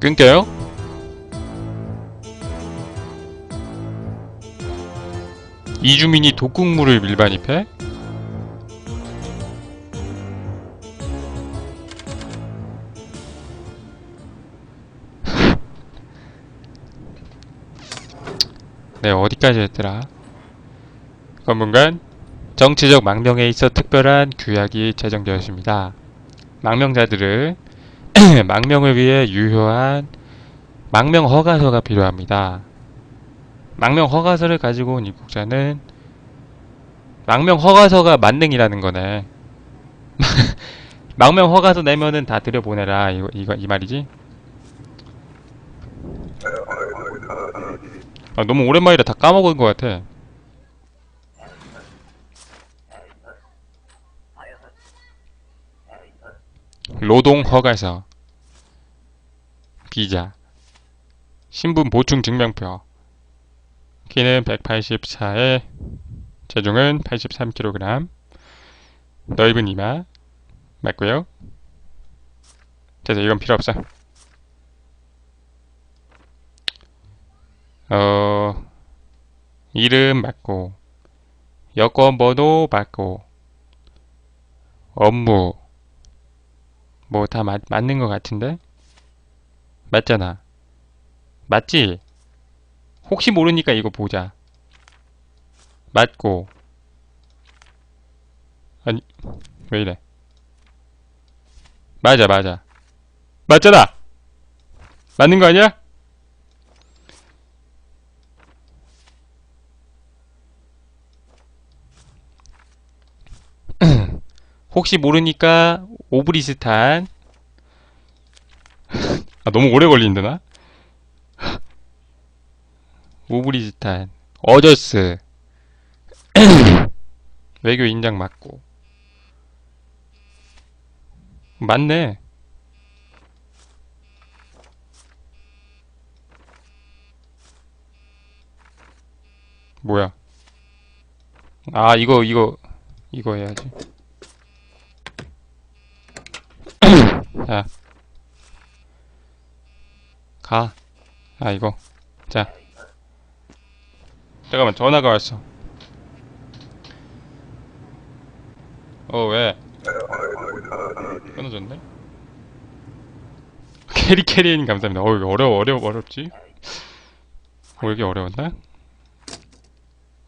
끊겨요? 이주민이 독극물을 밀반입해? 네, 어디까지 했더라? 건문관 정치적 망명에 있어 특별한 규약이 제정되었습니다. 망명자들은 망명을 위해 유효한 망명 허가서가 필요합니다. 망명 허가서를 가지고 온 입국자는 망명 허가서가 만능이라는 거네. 망명 허가서 내면은 다 들여보내라 이거, 이거 이 말이지? 아, 너무 오랜만이라 다 까먹은 것 같아. 노동 허가서, 비자, 신분 보충 증명표, 키는 184에 체중은 83kg, 넓은 이마, 맞고요. 그래서 이건 필요 없어. 어, 이름 맞고, 여권 번호 맞고, 업무, 뭐 다 맞는 것 같은데? 맞잖아. 맞지? 혹시 모르니까 이거 보자. 맞고. 아니, 왜 이래. 맞아, 맞아. 맞잖아! 맞는 거 아니야? 혹시 모르니까 오브리스탄 아 너무 오래 걸린다나? 오브리스탄 어저스 외교 인장 맞고 맞네 뭐야 아 이거 이거 이거 해야지 자. 가. 아, 이거. 자. 잠깐만, 전화가 왔어. 어, 왜? 끊어졌네? 캐리 캐리인 감사합니다. 어, 이거 어려워, 어려워, 어렵지? 어, 이게 어려웠나?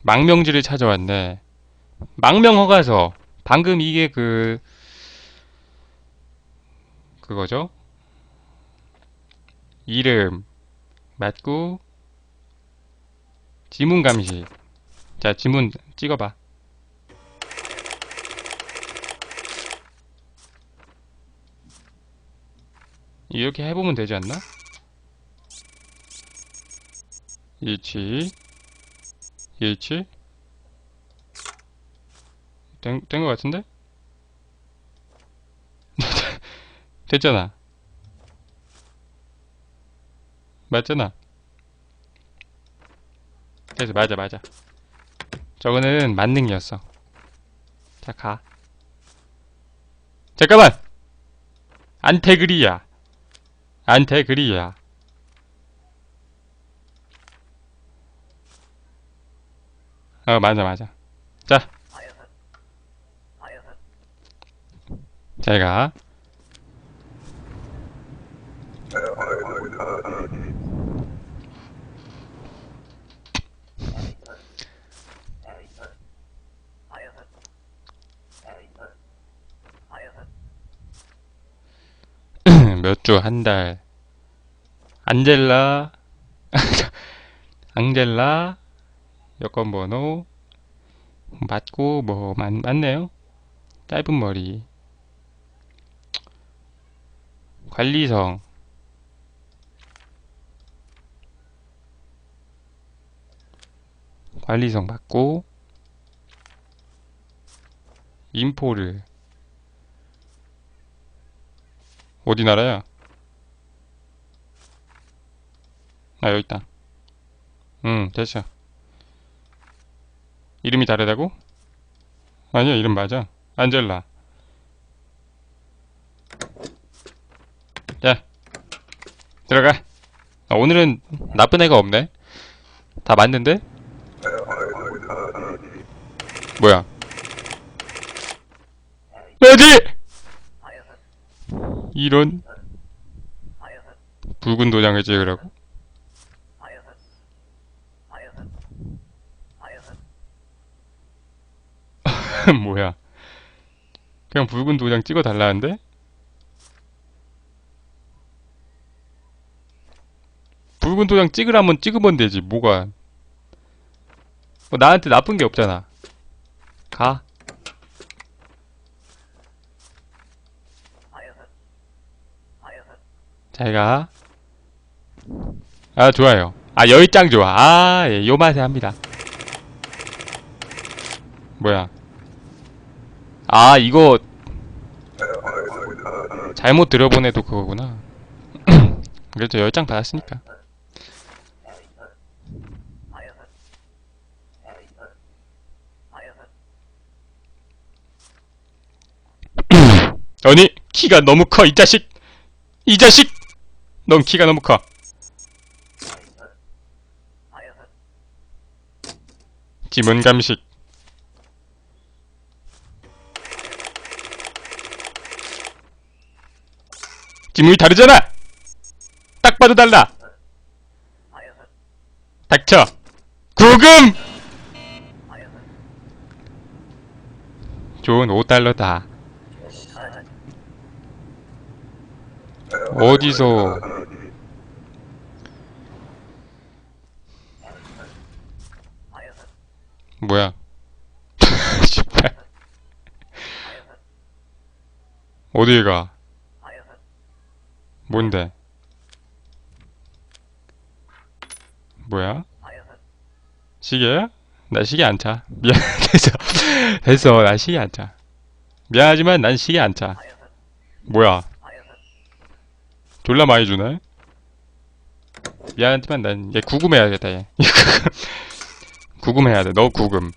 망명지를 찾아왔네. 망명 허가서. 방금 이게 그, 그거죠. 이름 맞고 지문 감시. 자, 지문 찍어봐. 이렇게 해보면 되지 않나? 일치 일치 된, 된 것 같은데? 됐잖아. 맞잖아. 그래서 맞아 맞아. 저거는 만능이었어. 자 가. 잠깐만. 안테그리야. 안테그리야. 어 맞아 맞아. 자. 잘 가. 몇 주, 한 달. 안젤라, 앙젤라, 여권번호, 맞고, 뭐, 맞, 맞네요. 짧은 머리. 관리성. 관리성 맞고, 인포를. 어디 나라야? 아, 여기 있다. 응, 됐어. 이름이 다르다고? 아니야, 이름 맞아. 안젤라. 야. 들어가. 아, 오늘은 나쁜 애가 없네. 다 맞는데? 뭐야? 어디? 이런 붉은 도장을 찍으라고? 뭐야? 그냥 붉은 도장 찍어 달라는데? 붉은 도장 찍으라면 찍으면 되지. 뭐가? 뭐 나한테 나쁜 게 없잖아. 가. 잘 가. 아, 좋아요. 아, 열장 좋아. 아, 예, 요 맛에 합니다. 뭐야. 아, 이거. 잘못 들어보내도 그거구나. 그래도 열장 받았으니까. 아니, 키가 너무 커, 이 자식! 이 자식! 넌 키가 너무 커. 지문 감식. 지문이 다르잖아! 딱 봐도 달라! 닥쳐! 구금! 좋은 5달러다. 어디서 뭐야? 어딜 가? 뭔데? 뭐야? 시계야? 나 시계 안 차. 미안, 됐어. 됐어, 나 시계 안 차. 미안하지만 난 시계 안 차. 뭐야? 졸라 많이 주네? 미안하지만 난 얘 구금해야겠다, 얘. 구금해야 돼. 너 구금.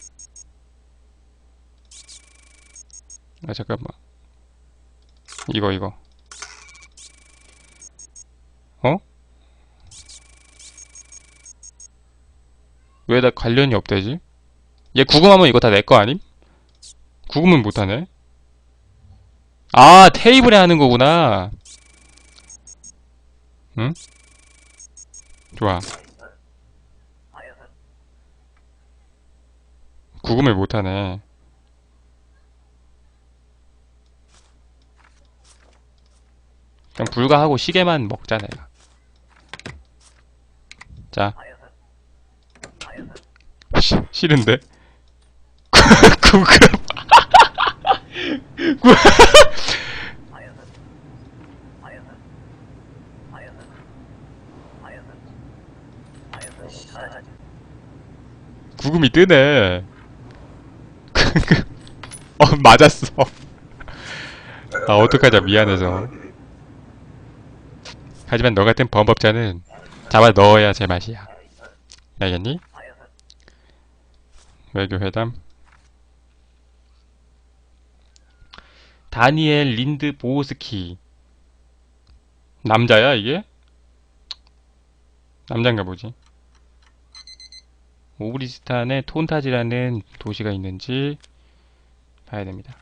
아, 잠깐만. 이거, 이거. 어? 왜 나 관련이 없대지? 얘 구금하면 이거 다 내 거 아님? 구금은 못하네? 아, 테이블에 하는 거구나. 응? 좋아. 구금을 못하네. 그냥 불가하고 시계만 먹자, 내가. 자. 시, 싫은데? 구금. 구- 구금이 뜨네. 어, 맞았어. 아, 어떡하자, 미안해서. 하지만 너 같은 범법자는 잡아 넣어야 제맛이야. 알겠니? 외교회담. 다니엘 린드 보스키. 남자야, 이게? 남잔가 보지. 오브리스탄에 톤타지라는 도시가 있는지 봐야 됩니다.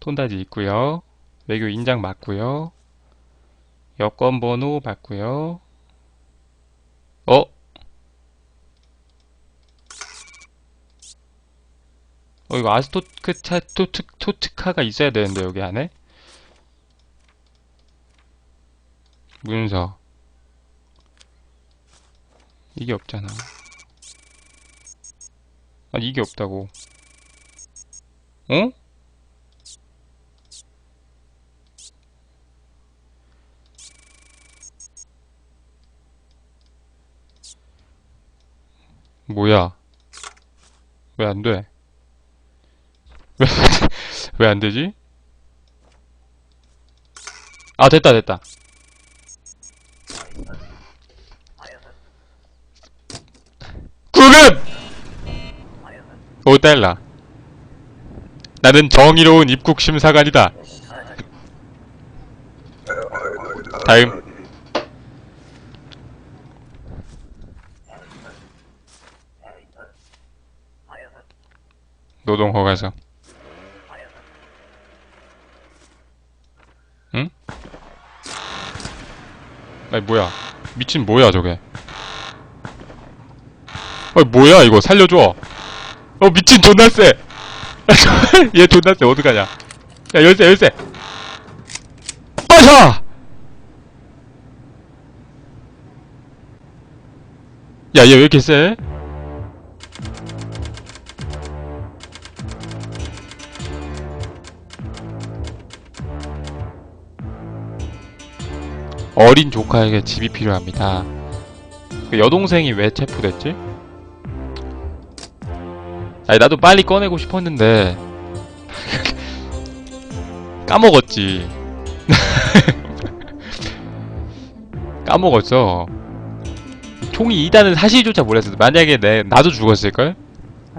톤타지 있고요. 외교 인장 맞고요. 여권 번호 맞고요. 어? 어 이거 아스토크 차 토트 토트카가 있어야 되는데 여기 안에 문서 이게 없잖아. 아 이게 없다고. 어? 뭐야? 왜 안 돼? 왜, 왜 안 되지? 아, 됐다, 됐다. 5달러 나는 정의로운 입국 심사관이다. 다음. 노동허가서. 응? 아니 뭐야? 미친 뭐야 저게? 아 뭐야 이거? 살려줘. 어 미친 존나 쎄. 얘 존나 쎄 어떡하냐? 야 열쇠 열쇠. 빠져! 야, 얘 왜 이렇게 세? 어린 조카에게 집이 필요합니다. 그 여동생이 왜 체포됐지? 아니, 나도 빨리 꺼내고 싶었는데, 까먹었지. 까먹었어. 총이 2단은 사실조차 몰랐어. 만약에 내, 나도 죽었을걸?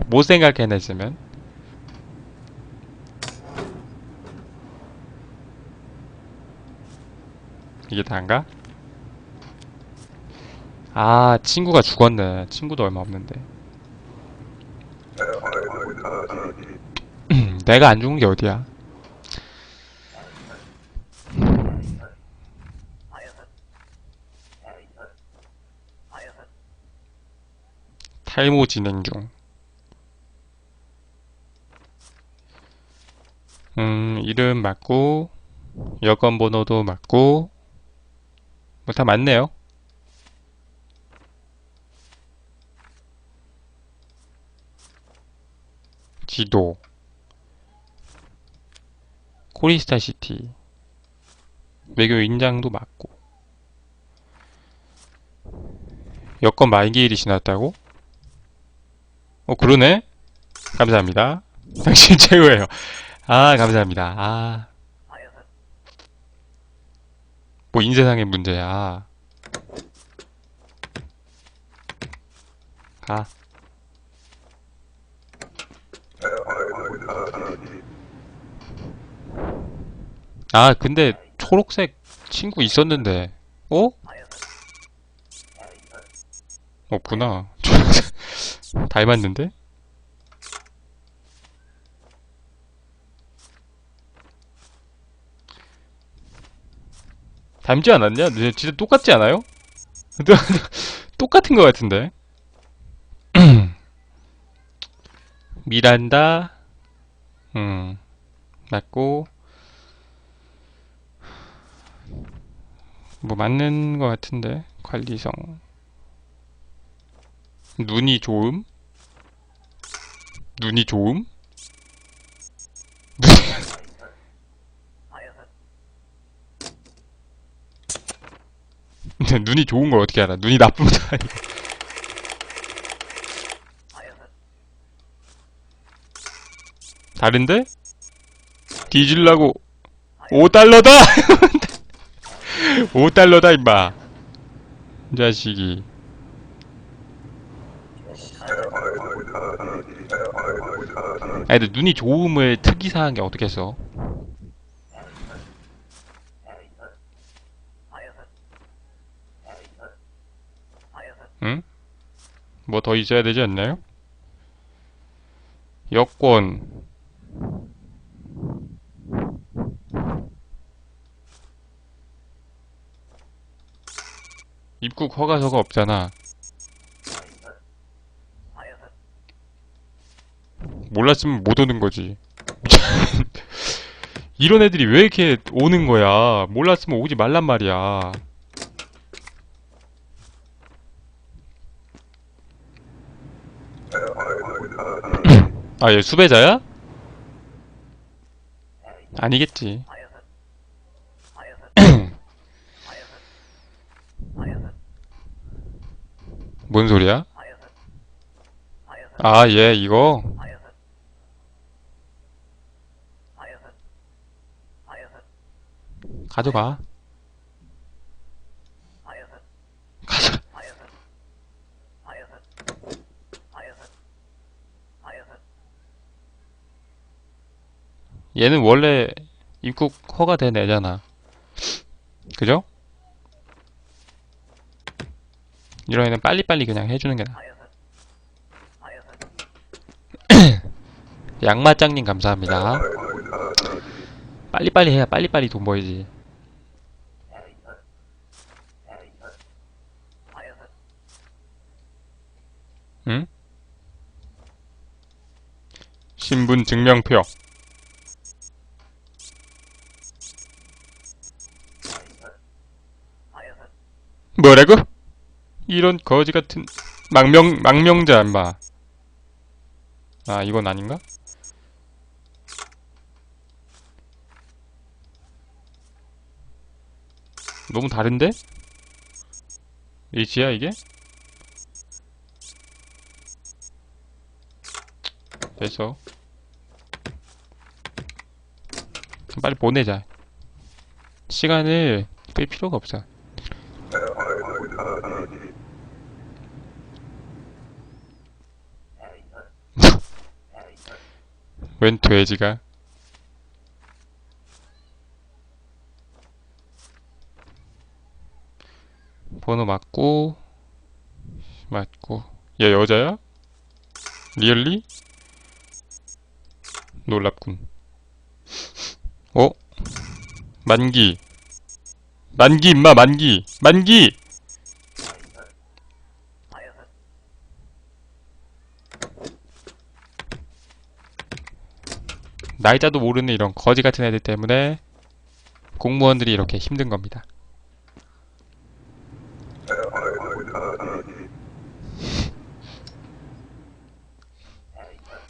못 생각해냈으면. 이게 다인가? 아, 친구가 죽었네. 친구도 얼마 없는데. 내가 안 죽은 게 어디야? 탈모 진행 중. 음, 이름 맞고, 여권 번호도 맞고, 뭐 다 맞네요. 지도. 코리스타 시티. 외교 인장도 맞고. 여권 만기일이 지났다고? 어, 그러네? 감사합니다. 당신 최고예요. 아, 감사합니다. 아. 뭐, 인세상의 문제야. 가. 아, 근데, 초록색 친구 있었는데, 어? 없구나. 초록색. 닮았는데? 닮지 않았냐? 네, 진짜 똑같지 않아요? 똑같은 것 같은데. 미란다, 음, 맞고, 뭐 맞는 것 같은데, 관리성. 눈이 좋음? 눈이 좋음? 눈이 좋은 걸 어떻게 알아? 눈이 나쁜 것도 아니고. 다른데? 뒤질라고 5달러다! 5달러다 임마 이 자식이 아니 근데 눈이 좋음을 특이사항에 어떻게 써? 응? 뭐 더 있어야 되지 않나요? 여권 입국 허가서가 없잖아 몰랐으면 못 오는 거지 이런 애들이 왜 이렇게 오는 거야 몰랐으면 오지 말란 말이야 아, 얘 수배자야? 아니겠지. 뭔 소리야? 아, 얘 이거 가져가. 가져. 얘는 원래 입국 허가된 애잖아. 그죠? 이런 애는 빨리빨리 그냥 해주는 게 나아. 양마짱님 감사합니다. 빨리빨리 해야 빨리빨리 돈 벌지. 응? 신분 증명표. 뭐라고? 이런 거지 같은 망명 망명자 인마. 아 이건 아닌가? 너무 다른데? H야 이게? 됐어. 빨리 보내자. 시간을 끌 필요가 없어. 웬 돼지가? 번호 맞고 맞고 얘 여자야? 리얼리? 놀랍군 어? 만기 만기 임마 만기 만기 날짜도 모르는 이런 거지 같은 애들 때문에 공무원들이 이렇게 힘든 겁니다.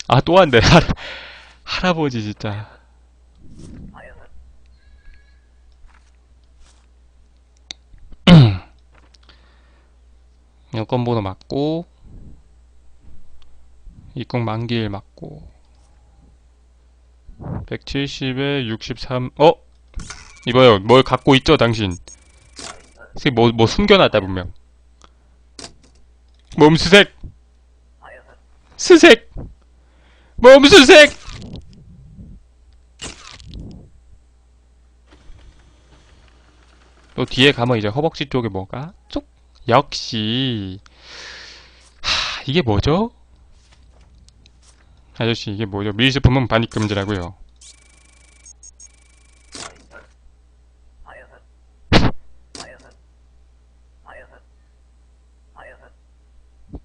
아, 또 한대. 할, 할아버지, 진짜. 여권번호 맞고, 입국 만기일 맞고, 170에 63, 어? 이봐요, 뭘 갖고 있죠, 당신? 뭐, 뭐 숨겨놨다, 분명. 몸수색! 수색! 몸수색! 또 뒤에 가면 이제 허벅지 쪽에 뭐가? 쪽? 역시. 하, 이게 뭐죠? 아저씨, 이게 뭐죠? 밀수품은 반입 금지라고요.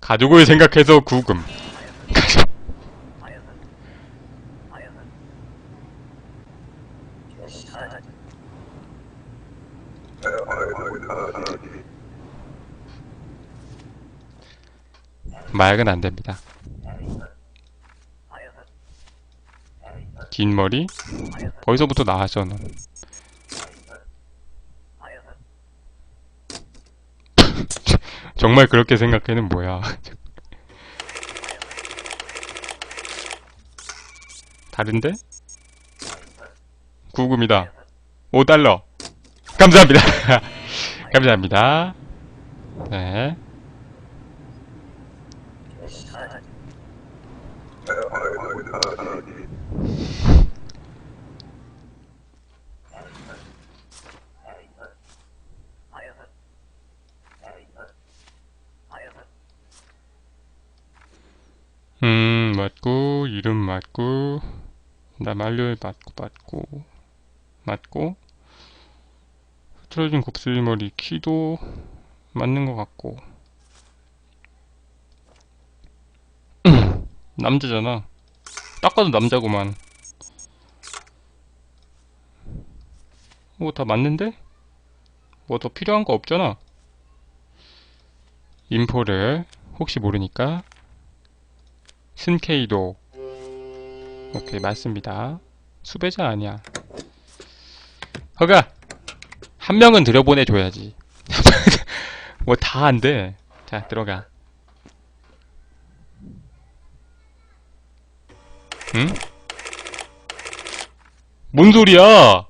가족을 생각해서 구금. 마약은 안 됩니다. 긴 머리? 거기서부터 나왔어, 넌. 정말 그렇게 생각해는 뭐야. 다른데? 구금이다. 5달러. 감사합니다. 감사합니다. 네. 음, 맞고, 이름 맞고, 나말려 맞고, 맞고, 맞고, 흐트러진 곱슬 머리 키도 맞는 것 같고. 남자잖아. 딱 봐도 남자구만. 뭐 다 맞는데? 뭐 더 필요한 거 없잖아. 인포를 혹시 모르니까 스케이도. 오케이 맞습니다. 수배자 아니야. 허가! 한 명은 들여보내줘야지. 뭐 다 안돼. 자 들어가. 응? 뭔 소리야?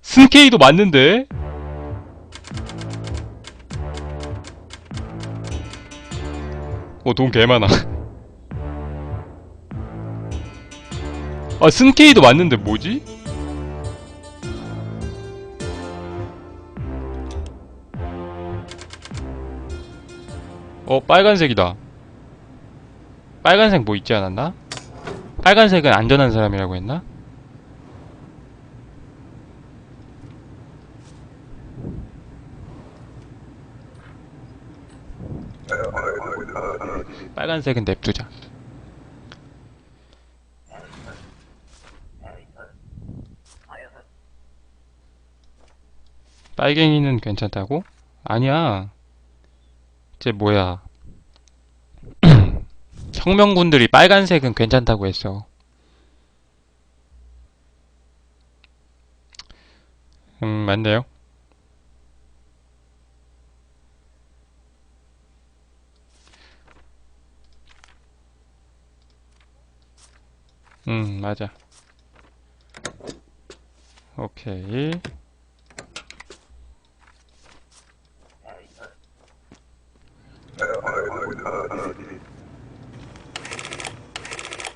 스케이도 맞는데? 어, 돈 개 많아. 아, 승케이도 맞는데 뭐지? 어, 빨간색이다. 빨간색 뭐 있지 않았나? 빨간색은 안전한 사람이라고 했나? 빨간색은 냅두자. 빨갱이는 괜찮다고? 아니야. 쟤 뭐야. 혁명군들이 빨간색은 괜찮다고 했어. 음, 맞네요. 음, 맞아. 오케이.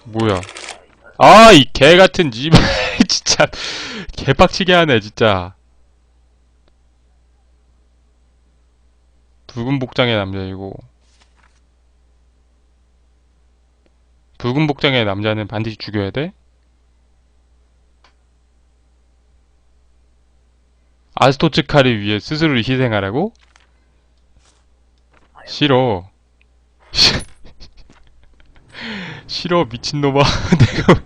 뭐야? 아, 이 개 같은 집. 진짜 개빡치게 하네, 진짜. 붉은 복장의 남자이고 붉은 복장의 남자는 반드시 죽여야 돼? 아스토츠카를 위해 스스로를 희생하라고? 싫어. 싫어, 미친놈아. 내가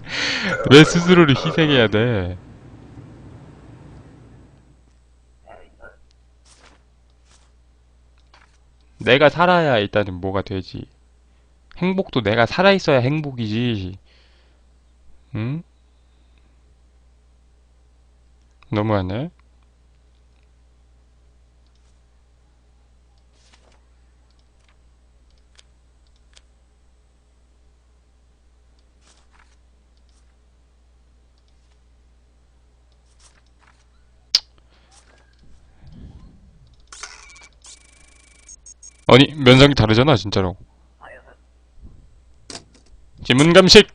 왜 스스로를 희생해야 돼? 내가 살아야 일단은 뭐가 되지. 행복도 내가 살아있어야 행복이지. 응? 너무하네. 아니, 면상이 다르잖아, 진짜로. 지문 감식!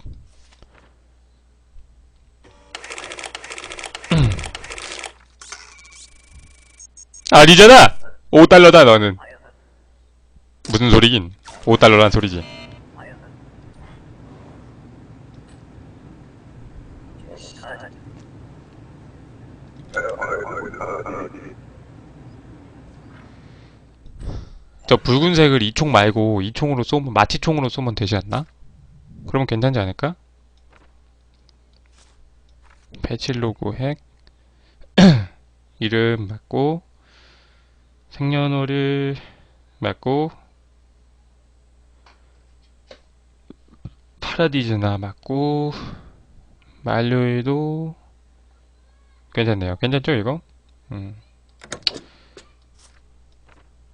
아니잖아! 5달러다, 너는. 무슨 소리긴. 5달러란 소리지. 저 붉은색을 이총 말고 이 총으로 쏘면 마취총으로 쏘면 되지 않나? 그러면 괜찮지 않을까? 배치 로고 핵 이름 맞고 생년월일 맞고 파라디즈나 맞고 만료일도 괜찮네요. 괜찮죠 이거? 음.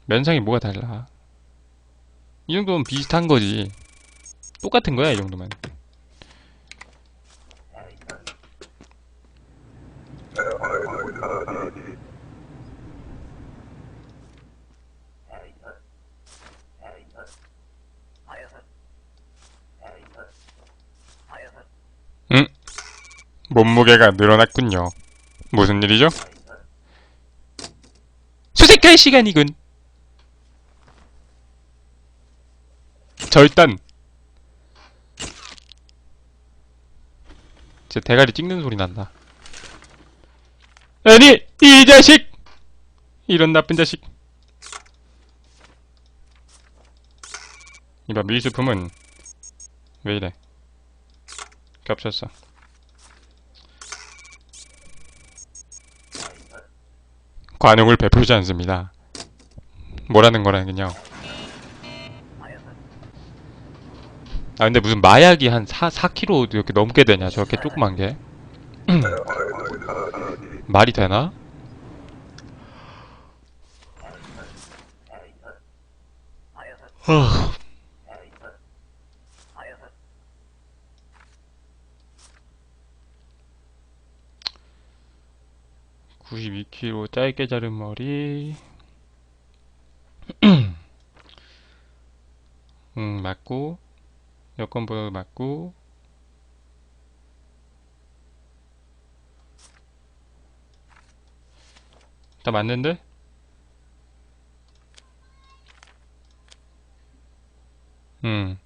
면상이 뭐가 달라? 이 정도면 비슷한 거지. 똑같은 거야, 이 정도면. 응? 몸무게가 늘어났군요. 무슨 일이죠? 수색할 시간이군. 절단. 제 대가리 찍는 소리 난다. 아니, 이 자식! 이런 나쁜 자식. 이봐, 밀수품은 왜 이래? 겹쳤어. 관용을 베풀지 않습니다. 뭐라는 거라는요. 아 근데 무슨 마약이 한 4, 4kg 이렇게 넘게 되냐 저렇게 조그만 게 말이 되나? 어. 92kg 짧게 자른 머리 음 맞고 여권 번호도 맞고 다 맞는데? 음.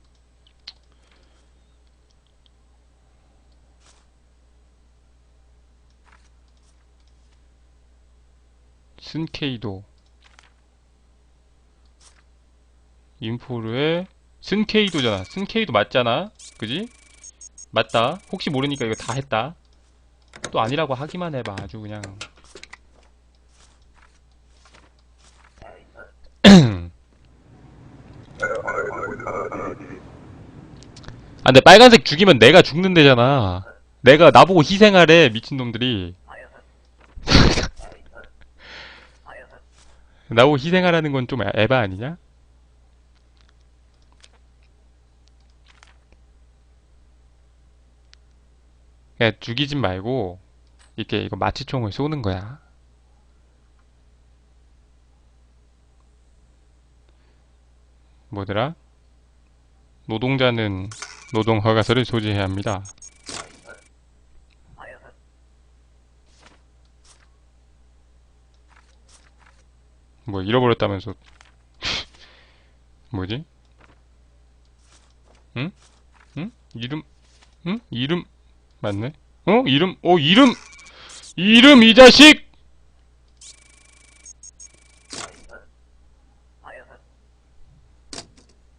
쓴케이도 인포르에 쓴케이도잖아. 쓴케이도 맞잖아. 그지? 맞다. 혹시 모르니까 이거 다 했다. 또 아니라고 하기만 해봐. 아주 그냥. 아 근데 빨간색 죽이면 내가 죽는 데잖아. 내가 나보고 희생하래 미친놈들이. 나보고 희생하라는 건 좀 에바 아니냐? 그냥 죽이진 말고 이렇게 이거 마취총을 쏘는 거야. 뭐더라? 노동자는 노동 허가서를 소지해야 합니다. 뭐 잃어버렸다면서 뭐지? 응? 응? 이름? 응? 이름 맞네? 어? 이름? 어 이름! 이름 이 자식!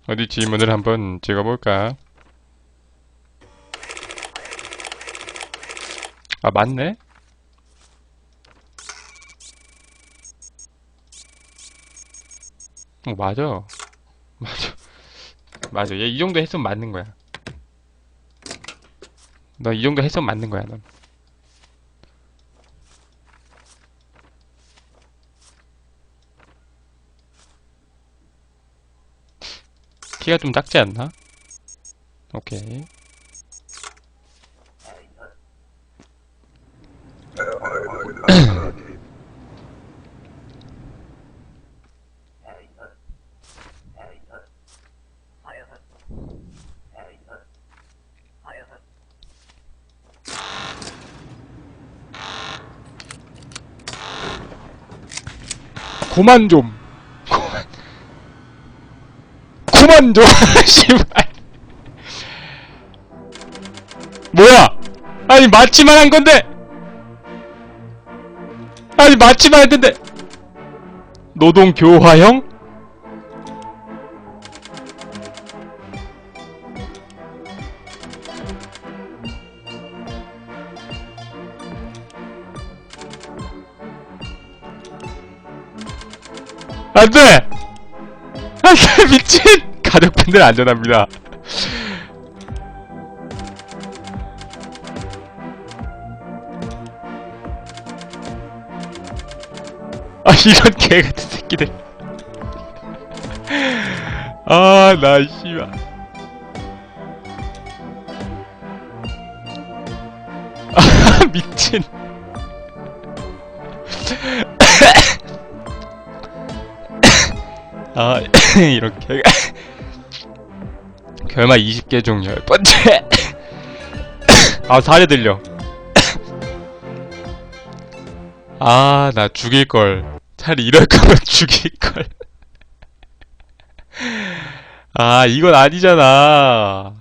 어디 지문을 한번 찍어볼까? 아 맞네? 어, 맞아. 맞아. 맞아. 얘 이 정도 했으면 맞는 거야. 너 이 정도 했으면 맞는 거야, 넌. 키가 좀 작지 않나? 오케이. 그만 좀. 그만. 그만 좀. 씨발. 뭐야? 아니 맞지만 한 건데. 아니 맞지만 했는데. 노동 교화형? 안 돼! 안 돼, 미친! 가족분들 안전합니다. 아, 이런 개 같은 새끼들. 아, 나, 씨발. 아, 미친. 아, 이렇게. 결말 20개 중 10번째. 아, 사례 들려. 아, 나 죽일걸. 차라리 이럴 거면 죽일걸. 아, 이건 아니잖아.